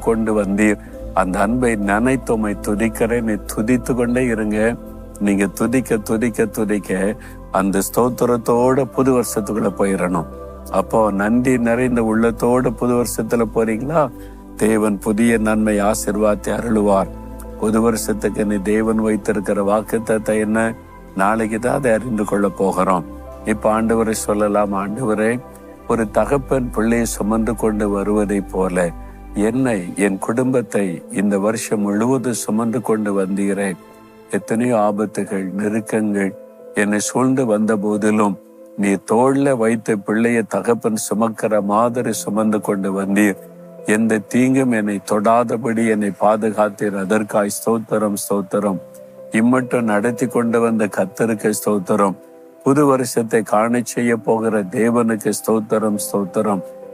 கொண்டு வந்தீர். அந்த அன்பை நினைத்தோமை துதிக்கிறேன். நீ துதித்து கொண்டே இருங்க. நீங்க துதிக்க துதிக்க துதிக்க அந்த ஸ்தோத்திரத்தோட புது வருஷத்துக்குள்ள போயிடணும். அப்போ நன்றி நிறைந்த உள்ளத்தோட புது வருஷத்துல போறீங்களா? தேவன் புதிய நன்மை ஆசிர்வாதத்தை அருளுவார். புது வருஷத்துக்கு நீ தேவன் வைத்திருக்கிற வாக்குத்தத்தை என்ன? நாளைக்கு தான் அதை அறிந்து கொள்ள போகிறோம். இப்ப ஆண்டவரை சொல்லலாம் ஆண்டவரே ஒரு தகப்பன் பிள்ளையை சுமந்து கொண்டு வருவதைப் போல என்னை என் குடும்பத்தை இந்த வருஷம் முழுவதும் சுமந்து கொண்டு வந்தீரேன். எத்தனையோ ஆபத்துகள் நெருக்கங்கள் என்னை சூழ்ந்து வந்த போதிலும் நீ தோல்ல வைத்த பிள்ளைய தகப்பன் சுமக்கிற மாதிரி சுமந்து கொண்டு வந்தீர். எந்த தீங்கும் என்னை தொடாதபடி என்னை பாதுகாத்தீர். அதற்காய் ஸ்தோத்திரம் ஸ்தோத்திரம். இம்மட்டும் நடத்தி கொண்டு வந்த கத்தருக்கு ஸ்தோத்திரம். புது வருஷத்தை காண செய்ய போகிற தேவனுக்கு ஸ்தோத்திரம் ஸ்தோத்திரம்.